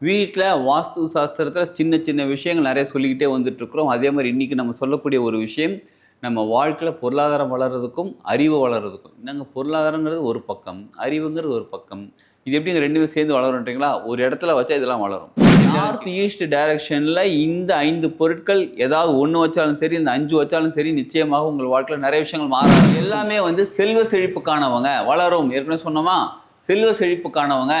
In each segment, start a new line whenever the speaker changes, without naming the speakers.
வீட்டில் வாஸ்து சாஸ்திரத்தில் சின்ன சின்ன விஷயங்கள் நிறைய சொல்லிக்கிட்டே வந்துட்டு இருக்கிறோம் அதே மாதிரி இன்றைக்கி நம்ம சொல்லக்கூடிய ஒரு விஷயம் நம்ம வாழ்க்கையில் பொருளாதாரம் வளர்கிறதுக்கும் அறிவு வளர்கிறதுக்கும் என்னங்க? பொருளாதாரங்கிறது ஒரு பக்கம் அறிவுங்கிறது ஒரு பக்கம். இது எப்படிங்க ரெண்டுமே சேர்ந்து வளரும்ன்றீங்களா ஒரு இடத்துல வச்சா இதெல்லாம் வளரும். நார்த் ஈஸ்ட் டைரக்ஷனில் இந்த ஐந்து பொருட்கள் ஏதாவது ஒன்று வச்சாலும் சரி இந்த அஞ்சு வச்சாலும் சரி நிச்சயமாக உங்கள் வாழ்க்கையில் நிறைய விஷயங்கள் மாறும் எல்லாமே வந்து செல்வ செழிப்புக்கானவங்க வளரும். ஏற்கனவே சொன்னோமா? செல்வ செழிப்புக்கானவங்க.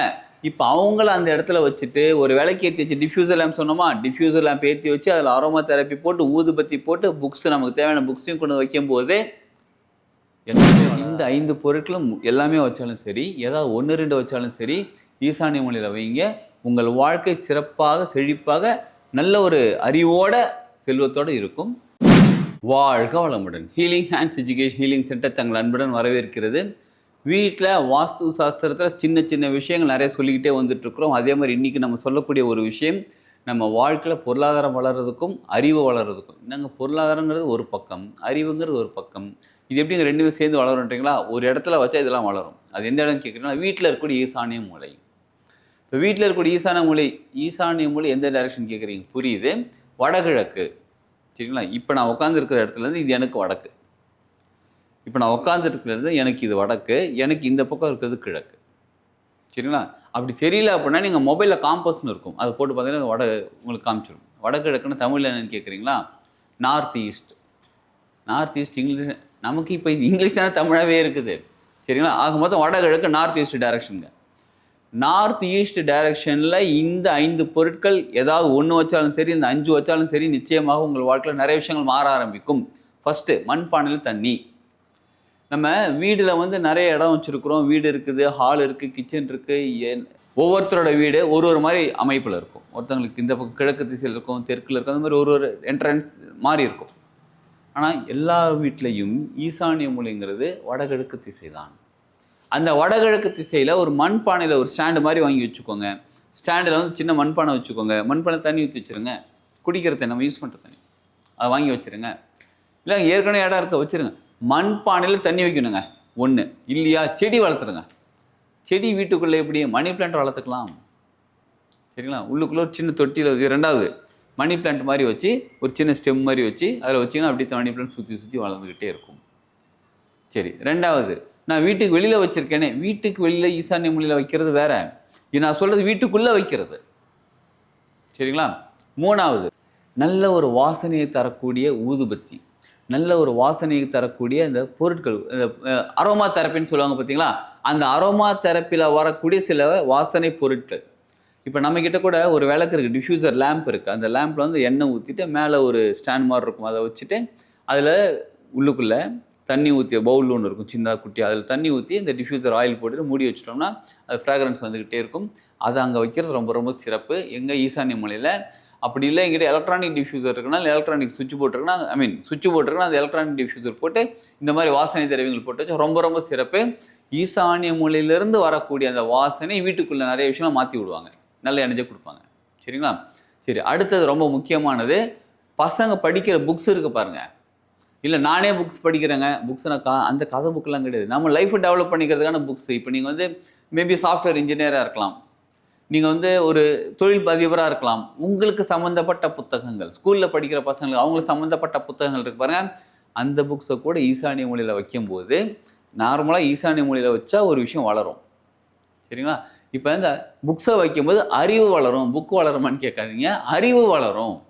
இப்போ அவங்கள அந்த இடத்துல வச்சுட்டு ஒரு விலைக்கு ஏற்றி வச்சு டிஃப்யூசர் லேம்ப் சொன்னோமா? டிஃப்யூசர் லேம்ப் ஏற்றி வச்சு அதில் அரோமா தெரப்பி போட்டு ஊதுபத்தி போட்டு புக்ஸ் நமக்கு தேவையான புக்ஸையும் கொண்டு வைக்கும்போது இந்த ஐந்து பொருட்களும் எல்லாமே வச்சாலும் சரி ஏதாவது ஒன்று ரெண்டு வச்சாலும் சரி ஈசானிய மொழியில் வைங்க. உங்கள் வாழ்க்கை சிறப்பாக செழிப்பாக நல்ல ஒரு அறிவோட செல்வத்தோடு இருக்கும். வாழ்க வளமுடன். Healing hands education healing centre தங்கள் அன்புடன் வரவேற்கிறது. வீட்டில் வாஸ்து சாஸ்திரத்தில் சின்ன சின்ன விஷயங்கள் நிறைய சொல்லிக்கிட்டே வந்துட்டுருக்குறோம். அதே மாதிரி இன்றைக்கி நம்ம சொல்லக்கூடிய ஒரு விஷயம் நம்ம வாழ்க்கையில் பொருளாதாரம் வளர்கிறதுக்கும் அறிவு வளர்கிறதுக்கும் என்னங்க? பொருளாதாரங்கிறது ஒரு பக்கம் அறிவுங்கிறது ஒரு பக்கம். இது எப்படிங்க ரெண்டுமே சேர்ந்து வளரும்ன்றீங்களா? ஒரு இடத்துல வச்சா இதெல்லாம் வளரும். அது எந்த இடம் கேட்குறீங்கன்னா வீட்டில் இருக்கக்கூடிய ஈசானிய மூளை. இப்போ வீட்டில் இருக்கக்கூடிய ஈசான மூளை ஈசானிய மூளை எந்த டைரக்ஷன் கேட்குறீங்க? புரியுது. வடகிழக்கு. சரிங்களா? இப்போ நான் உட்காந்துருக்கிற இடத்துலேருந்து இது எனக்கு வடக்கு. இப்போ நான் உட்காந்துருக்கிறது எனக்கு இது வடக்கு எனக்கு இந்த பக்கம் இருக்கிறது கிழக்கு. சரிங்களா? அப்படி தெரியல அப்படின்னா நீங்கள் மொபைலில் காம்பஸ்னு இருக்கும். அதை போட்டு பார்த்தீங்கன்னா வட உங்களுக்கு காமிச்சிடும் வடகிழக்குன்னு தமிழில் என்னென்னு கேட்குறீங்களா north east north east English நமக்கு இப்போ இங்கிலீஷ் தானே தமிழாகவே இருக்குது. சரிங்களா? ஆக மொத்தம் வடகிழக்கு நார்த் ஈஸ்ட் டைரக்ஷனுங்க நார்த் ஈஸ்ட் டைரக்ஷனில் இந்த ஐந்து பொருட்கள் ஏதாவது ஒன்று வச்சாலும் சரி இந்த அஞ்சு வச்சாலும் சரி நிச்சயமாக உங்கள் வாழ்க்கையில் நிறைய விஷயங்கள் மாற ஆரம்பிக்கும். ஃபஸ்ட்டு மண்பானையில் தண்ணி. நம்ம வீடில் வந்து நிறைய இடம் வச்சுருக்குறோம். வீடு இருக்குது ஹால் இருக்குது கிச்சன் இருக்குது ஒவ்வொருத்தரோட வீடு ஒரு ஒரு மாதிரி அமைப்பில் இருக்கும். ஒருத்தங்களுக்கு இந்த பக்கம் கிழக்கு திசையில் இருக்கும் தெற்கில் இருக்கும். அந்த மாதிரி ஒரு ஒரு என்ட்ரன்ஸ் மாறி இருக்கும். ஆனால் எல்லா வீட்லேயும் ஈசானிய மூலைங்கிறது வடகிழக்கு திசை தான் அந்த வடகிழக்கு திசையில் ஒரு மண்பானையில் ஒரு ஸ்டாண்டு மாதிரி வாங்கி வச்சுக்கோங்க. ஸ்டாண்டில் வந்து சின்ன மண்பானை வச்சுக்கோங்க. மண்பானை தண்ணி ஊற்றி வச்சுருங்க. குடிக்கிற தண்ணி நம்ம யூஸ் பண்ணுற தண்ணி. அதை வாங்கி வச்சுருங்க. இல்லை ஏற்கனவே இடம் இருக்க வச்சுருங்க. மண்பானையில் தண்ணி வைக்கணுங்க. ஒன்று இல்லையா? செடி வளர்த்துருங்க. செடி வீட்டுக்குள்ளே எப்படி? மணி பிளான்ட் வளர்த்துக்கலாம். சரிங்களா? உள்ளுக்குள்ளே ஒரு சின்ன தொட்டியில் இது ரெண்டாவது மணி பிளான்ட் மாதிரி வச்சு ஒரு சின்ன ஸ்டெம் மாதிரி வச்சு அதில் வச்சிங்கன்னா அப்படியே மணி பிளான்ட் சுற்றி சுற்றி வளர்ந்துக்கிட்டே இருக்கும். சரி. ரெண்டாவது நான் வீட்டுக்கு வெளியில் வச்சுருக்கேனே. வீட்டுக்கு வெளியில் ஈசானிய மொழியில் வைக்கிறது வேற. இது நான் சொல்கிறது வீட்டுக்குள்ளே வைக்கிறது. சரிங்களா? மூணாவது நல்ல ஒரு வாசனையை தரக்கூடிய ஊதுபத்தி. நல்ல ஒரு வாசனை தரக்கூடிய இந்த பொருட்கள் இந்த அரோமா தெரப்பின்னு சொல்லுவாங்க பார்த்தீங்களா அந்த அரோமா தெரப்பியில் வரக்கூடிய சில வாசனை பொருட்கள். இப்போ நம்மக்கிட்ட கூட ஒரு விளக்கு இருக்குது டிஃப்யூசர் லேம்ப் இருக்குது அந்த லேம்பில் வந்து எண்ணெய் ஊற்றிட்டு மேலே ஒரு ஸ்டாண்ட் மாதிரி இருக்கும். அதை வச்சுட்டு அதில் உள்ளுக்குள்ளே தண்ணி ஊற்றி பவுல் ஒன்று இருக்கும் சின்ன குட்டி. அதில் தண்ணி ஊற்றி இந்த டிஃப்யூசர் ஆயில் போட்டு மூடி வச்சிட்டோம்னா அது ஃப்ராக்ரன்ஸ் வந்துக்கிட்டே இருக்கும். அதை அங்கே வைக்கிறது ரொம்ப ரொம்ப சிறப்பு. எங்கள் ஈசானிய மலையில் அப்படி இல்லை எங்கிட்ட எலக்ட்ரானிக் டிஃப்யூசர் இருக்குன்னா எலக்ட்ரானிக் சுவிட்ச் போட்டிருக்குன்னா ஐ மீன் சுவிட்ச் போட்டிருக்குன்னா அந்த எலக்ட்ரானிக் டிஃப்யூசர் போட்டு இந்த மாதிரி வாசனை திரவியங்கள் போட்டு ரொம்ப ரொம்ப சிறப்பு. ஈசானிய மூலையிலேருந்து வரக்கூடிய அந்த வாசனை வீட்டுக்குள்ளே நிறைய விஷயம்லாம் மாற்றி விடுவாங்க. நல்ல எனர்ஜி கொடுப்பாங்க. சரிங்களா? சரி அடுத்தது ரொம்ப முக்கியமானது பசங்க படிக்கிற புக்ஸ் இருக்குது பாருங்கள் இல்லை நானே புக்ஸ் படிக்கிறேங்க. புக்ஸ் நான் கா அந்த கதை புக்கெலாம் கிடையாது. நம்ம லைஃப்பை டெவலப் பண்ணிக்கிறதுக்கான புக்ஸ் இப்போ நீங்கள் வந்து மேபி சாஃப்ட்வேர் இன்ஜினியராக இருக்கலாம். நீங்கள் வந்து ஒரு தொழில் அதிபராக இருக்கலாம். உங்களுக்கு சம்மந்தப்பட்ட புத்தகங்கள் ஸ்கூலில் படிக்கிற பசங்களுக்கு அவங்களுக்கு சம்மந்தப்பட்ட புத்தகங்கள் இருக்கு பாருங்கள் அந்த புக்ஸை கூட ஈசானிய மொழியில் வைக்கும்போது நார்மலாக ஈசானிய மொழியில் வச்சா ஒரு விஷயம் வளரும். சரிங்களா? இப்போ இந்த புக்ஸை வைக்கும்போது அறிவு வளரும். புக் வளருமான்னு கேட்காதீங்க. அறிவு வளரும்.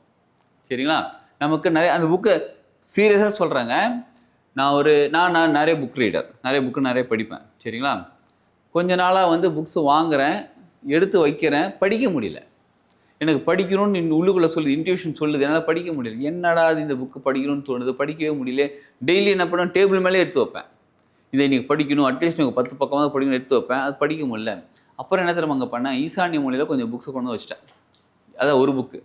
சரிங்களா? நமக்கு நிறைய அந்த புக்கை சீரியஸாக சொல்கிறாங்க நான் ஒரு நான் நான் நிறைய புக் ரீடர் நிறைய புக்கு நிறைய படிப்பேன். சரிங்களா? கொஞ்ச நாளாக வந்து புக்ஸ் வாங்குறேன். எடுத்து வைக்கிறேன் படிக்க முடியல. எனக்கு படிக்கணும்னு உள்ளுக்குள்ளே சொல்லுது இன்ட்யூஷன் சொல்லுது என்னால் படிக்க முடியல. என்னடா இது இந்த புக்கு படிக்கணும்னு தோணுது படிக்கவே முடியல. டெய்லி என்ன பண்ணுவேன்? டேபிள் மேலே எடுத்து வைப்பேன். இதை நீங்கள் படிக்கணும் அட்லீஸ்ட் நீங்கள் பத்து பக்கமாக படிக்கணும் எடுத்து வைப்பேன். அது படிக்க முடியல. அப்புறம் என்ன தெரியுமா அங்கே பண்ணேன்? ஈசானிய மொழியில் கொஞ்சம் புக்ஸை கொண்டு வச்சிட்டேன். அதான் ஒரு புக்கு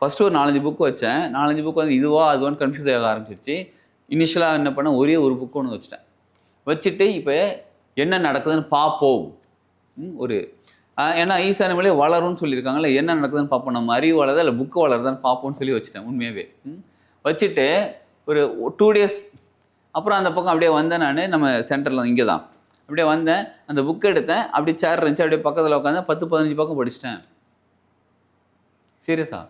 ஃபஸ்ட்டு ஒரு நாலஞ்சு புக்கு வச்சேன். நாலஞ்சு புக்கு வந்து இதுவா அதுவான்னு கன்ஃபியூஸ் ஆக ஆரம்பிச்சிருச்சு. இனிஷியலாக என்ன பண்ணேன்? ஒரே ஒரு புக்கு ஒன்று வச்சிட்டேன். வச்சுட்டு இப்போ என்ன நடக்குதுன்னு பார்ப்போம் ஒரு ஏன்னா ஈசான மொழி வளரும்னு சொல்லியிருக்காங்கல்ல என்ன நடக்குதுன்னு பார்ப்போம். நம்ம அறிவு வளருதா இல்லை புக்கு வளருதான்னு பார்ப்போம்னு சொல்லி வச்சுட்டேன் உண்மையாகவே வச்சுட்டு ஒரு டூ டேஸ் அப்புறம் அந்த பக்கம் அப்படியே வந்தேன் நான் நம்ம சென்டரில் இங்கே தான். அப்படியே வந்தேன் அந்த புக் எடுத்தேன் அப்படியே சேர் இருந்துச்சு அப்படியே பக்கத்தில் உட்காந்து பத்து பதினஞ்சு பக்கம் படிச்சிட்டேன். சீரியஸா?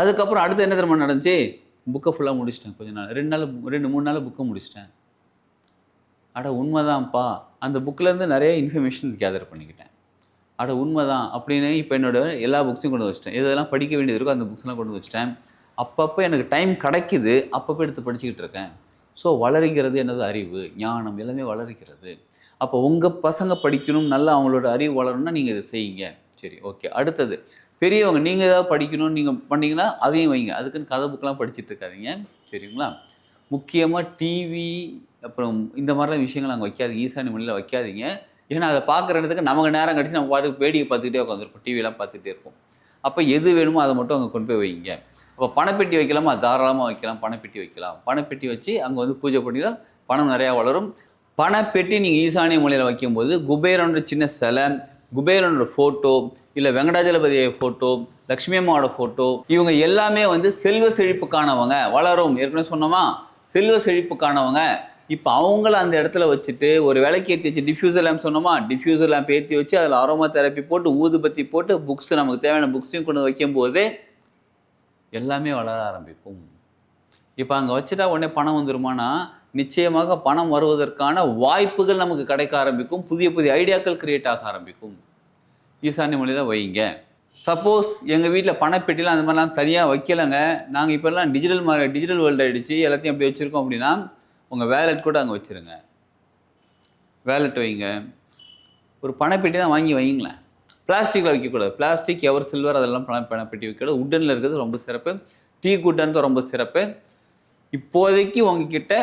அதுக்கப்புறம் அடுத்து என்ன தெரியுமா நடந்துச்சு? புக்கை ஃபுல்லாக முடிச்சிட்டேன் கொஞ்ச நாள். ரெண்டு நாள் ரெண்டு மூணு நாள் புக்கை முடிச்சிட்டேன். அட உண்மைதான்ப்பா. அந்த புக்கிலேருந்து நிறைய இன்ஃபர்மேஷன் கேதர் பண்ணிக்கிட்டேன். அட உண்மைதான். அப்படின்னு இப்போ என்னோட எல்லா புக்ஸையும் கொண்டு வச்சிட்டேன். இதெல்லாம் படிக்க வேண்டியது இருக்கோ அந்த புக்ஸ்லாம் கொண்டு வச்சிட்டேன். அப்பப்போ எனக்கு டைம் கிடைக்குது. அப்பப்போ எடுத்து படிச்சுக்கிட்டு இருக்கேன். ஸோ வளருகிறது என்னது அறிவு. ஞானம் எல்லாமே வளருகிறது. அப்போ உங்கள் பசங்க படிக்கணும் நல்லா அவங்களோட அறிவு வளரணும்னா நீங்கள் இதை செய்யுங்க. சரி ஓகே அடுத்தது பெரியவங்க நீங்கள் ஏதாவது படிக்கணும்னு நீங்கள் பண்ணிங்கன்னா அதையும் வைங்க. அதுக்குன்னு கதை புக்கெலாம் படிச்சுட்டு இருக்காதீங்க. சரிங்களா? முக்கியமாக டிவி அப்புறம் இந்த மாதிரிலாம் விஷயங்கள் அங்கே வைக்காதீங்க. ஈசானி மொழியில் வைக்காதீங்க. ஏன்னா அதை பார்க்குற இடத்துக்கு நமக்கு நேரம் கழிச்சு நம்ம பாட்டுக்கு வேடிக்கை பார்த்துக்கிட்டே உட்காந்துருப்போம். டிவிலாம் பார்த்துட்டே இருப்போம். அப்போ எது வேணுமோ அதை மட்டும் அங்கே கொண்டு போய் வைங்க. அப்போ பணப்பெட்டி வைக்கலாமா? தாராளமாக வைக்கலாம். பணப்பெட்டி வைக்கலாம். பணப்பெட்டி வச்சு அங்கே வந்து பூஜை பண்ணிடலாம் பணம் நிறையா வளரும். பணப்பெட்டி நீங்கள் ஈசானிய மொழியில் வைக்கும்போது குபேரனோட சின்ன சிலை குபேரனோட ஃபோட்டோ இல்லை வெங்கடாஜலபதியோட ஃபோட்டோ லக்ஷ்மி அம்மாவோட ஃபோட்டோ இவங்க எல்லாமே வந்து செல்வ செழிப்புக்கானவங்க வளரும். ஏற்கனவே சொன்னோமா? செல்வ செழிப்புக்கானவங்க. இப்போ அவங்கள அந்த இடத்துல வச்சுட்டு ஒரு விலைக்கு ஏற்றி வச்சு டிஃப்யூசர் லேம்ப் சொன்னோமா? டிஃப்யூசர் லேம்ப் ஏற்றி வச்சு அதில் அரோமா தெரப்பி போட்டு ஊதுபத்தி போட்டு புக்ஸ் நமக்கு தேவையான புக்ஸையும் கொண்டு வைக்கும்போது எல்லாமே வளர ஆரம்பிக்கும். இப்போ அங்கே வச்சுட்டா உடனே பணம் வந்துருமானா? நிச்சயமாக பணம் வருவதற்கான வாய்ப்புகள் நமக்கு கிடைக்க ஆரம்பிக்கும். புதிய புதிய ஐடியாக்கள் கிரியேட் ஆக ஆரம்பிக்கும். ஈசானிய மொழியில் வைங்க. சப்போஸ் எங்கள் வீட்டில் பணப்பெட்டிலாம் அந்த மாதிரிலாம் தனியாக வைக்கலைங்க. நாங்கள் இப்போல்லாம் டிஜிட்டல் மா டிஜிட்டல் வேர்ல்டு ஆகிடுச்சு எல்லாத்தையும் அப்படி வச்சுருக்கோம் அப்படின்னா உங்கள் வேலட் கூட அங்கே வச்சுருங்க. வேலட் வைங்க. ஒரு பணப்பெட்டி தான் வாங்கி வைங்களேன் பிளாஸ்டிக்கில் வைக்கக்கூடாது. பிளாஸ்டிக் எவர் சில்வர் அதெல்லாம் பண பணப்பெட்டி வைக்கக்கூடாது உட்டனில் இருக்கிறது ரொம்ப சிறப்பு. டீ குட்டன் ரொம்ப சிறப்பு. இப்போதைக்கு உங்ககிட்ட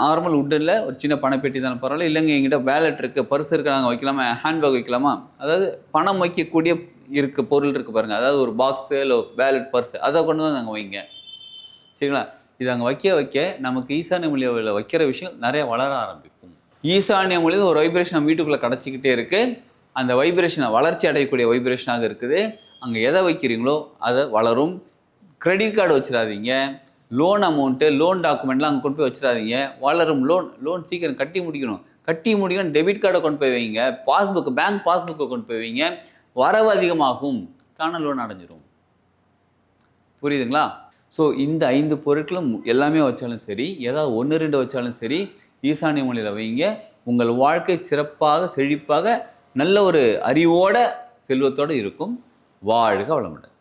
நார்மல் உட்டனில் ஒரு சின்ன பணப்பெட்டி தானே. பரவாயில்ல. இல்லைங்க எங்கிட்ட வேலட் இருக்குது பர்ஸ் இருக்குது நாங்கள் வைக்கலாமா? ஹேண்ட்பேக் வைக்கலாமா? அதாவது பணம் வைக்கக்கூடிய இருக்க பொருள் இருக்குது பாருங்கள் அதாவது ஒரு பாக்ஸு இல்லை வேலட் பர்ஸ் அதை கொண்டு வந்து நாங்கள் வைங்க. சரிங்களா? இது அங்கே வைக்க வைக்க நமக்கு ஈசானிய மொழியில் வைக்கிற விஷயம் நிறைய வளர ஆரம்பிக்கும். ஈசானிய மொழியில் ஒரு வைப்ரேஷன் நம்ம வீட்டுக்குள்ளே கிடச்சிக்கிட்டே இருக்குது அந்த வைப்ரேஷனை வளர்ச்சி அடையக்கூடிய வைப்ரேஷனாக இருக்குது. அங்கே எதை வைக்கிறீங்களோ அதை வளரும். கிரெடிட் கார்டு வச்சிடாதீங்க. லோன் அமௌண்ட்டு லோன் டாக்குமெண்ட்லாம் அங்கே கொண்டு போய் வச்சிடாதீங்க. வளரும் லோன் லோன் சீக்கிரம் கட்டி முடிக்கணும். கட்டி முடிக்கணும் டெபிட் கார்டை கொண்டு போய் வைங்க. பாஸ்புக் பேங்க் பாஸ்புக்கை கொண்டு போய் வைங்க. வரவு அதிகமாகும். தானே லோன் அடைஞ்சிரும். புரியுதுங்களா? ஸோ இந்த ஐந்து பொருட்களும் எல்லாமே வச்சாலும் சரி ஏதாவது ஒன்று ரெண்டு வச்சாலும் சரி ஈசானிய மொழியில் வைங்க. உங்கள் வாழ்க்கை சிறப்பாக செழிப்பாக நல்ல ஒரு அறிவோட செல்வத்தோடு இருக்கும். வாழ்க வளமுடன்.